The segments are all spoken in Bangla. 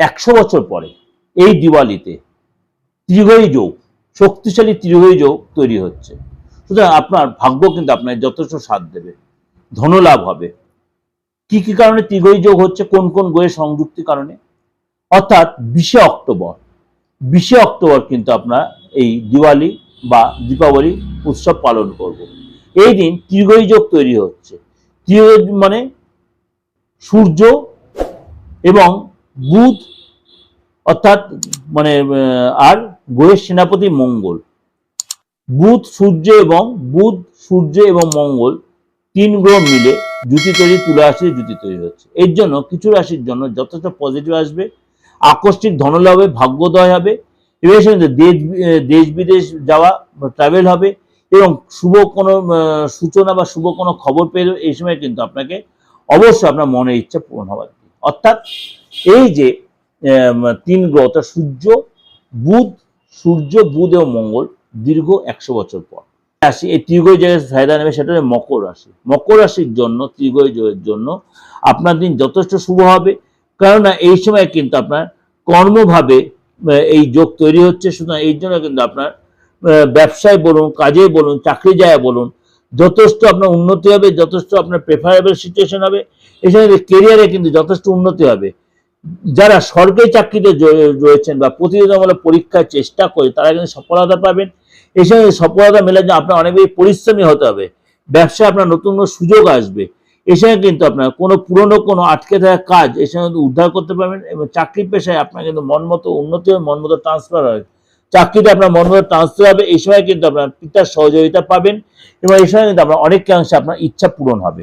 একশো বছর পরে এই দিওয়ালিতে ত্রিগয়ী যোগ, শক্তিশালী ত্রিগয়ী যোগ তৈরি হচ্ছে। সুতরাং আপনার ভাগ্য কিন্তু আপনার যথেষ্ট সাথ দেবে, ধনলাভ হবে। কি কি কারণে ত্রিগয়ী যোগ হচ্ছে, কোন কোন গ্রহের সংযুক্তির কারণে? অর্থাৎ বিশে অক্টোবর বিশে অক্টোবর কিন্তু আপনার এই দিওয়ালি বা দীপাবলি উৎসব পালন করব। এই দিন ত্রিগয়ী যোগ তৈরি হচ্ছে। ত্রিগয়ী মানে সূর্য এবং বুধ, অর্থাৎ মানে আর গ্রহের সেনাপতি মঙ্গল। বুধ, সূর্য এবং, বুধ, সূর্য এবং মঙ্গল তিন গ্রহ মিলে জুতি তৈরি, তুলা রাশির জুতি তৈরি হচ্ছে। এর জন্য কিছু রাশির জন্য যথেষ্ট পজিটিভ আসবে, আকস্মিক ধনলাভ হবে ভাগ্যোদয় হবে, এবং সঙ্গে দেশ দেশ বিদেশ যাওয়া ট্রাভেল হবে, এবং শুভ কোনো সূচনা বা শুভ কোনো খবর পেলে এই সময় কিন্তু আপনাকে অবশ্যই আপনার মনের ইচ্ছা পূরণ হওয়ার অর্থাৎ এই যে তিন গ্রহ অর্থাৎ সূর্য, বুধ সূর্য, বুধ এবং মঙ্গল দীর্ঘ একশো বছর পর। রাশি, এই ত্রিগয় জায়গায় ফায়দা নেবে সেটা হচ্ছে মকর রাশি। মকর রাশির জন্য ত্রিগয় যোগের জন্য আপনার দিন যথেষ্ট শুভ হবে। কেননা এই সময় কিন্তু আপনার কর্মভাবে এই যোগ তৈরি হচ্ছে। সুতরাং এই জন্য কিন্তু আপনার ব্যবসায় বলুন, কাজে বলুন, চাকরি যায় বলুন, যথেষ্ট আপনার উন্নতি হবে, যথেষ্ট আপনার প্রেফারেবল সিচুয়েশন হবে। এই সময় কেরিয়ারে কিন্তু যথেষ্ট উন্নতি হবে। যারা সরকারি চাকরিতে রয়েছেন বা প্রতিযোগিতামূলক পরীক্ষার চেষ্টা করে, তারা কিন্তু সফলতা পাবেন। এই সময় সফলতা মেলার জন্য আপনার অনেক বেশি পরিশ্রমী হতে হবে। ব্যবসায় আপনার নতুন সুযোগ আসবে। এই সময় কিন্তু আপনার কোনো পুরনো, কোনো আটকে থাকা কাজ এই সময় উদ্ধার করতে পারবেন এবং চাকরি পেশায় আপনার কিন্তু মন মতো উন্নতি হবে মন মতো ট্রান্সফার হবে। চাকরিতে আপনার মন মতো ট্রান্সফার হবে এই সময় কিন্তু আপনার পিতার সহযোগিতা পাবেন এবং এই সময় কিন্তু আপনার অনেকাংশে আপনার ইচ্ছা পূরণ হবে।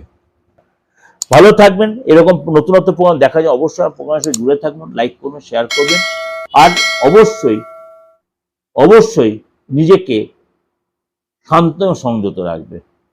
ভালো থাকবেন। এরকম নতুনত্ব প্রোগ্রাম দেখা যায় অবশ্যই প্রোগ্রামের সাথে জুড়ে থাকবেন লাইক করবেন শেয়ার করবেন। আর অবশ্যই অবশ্যই নিজেকে শান্ত এবং সংযত রাখবে।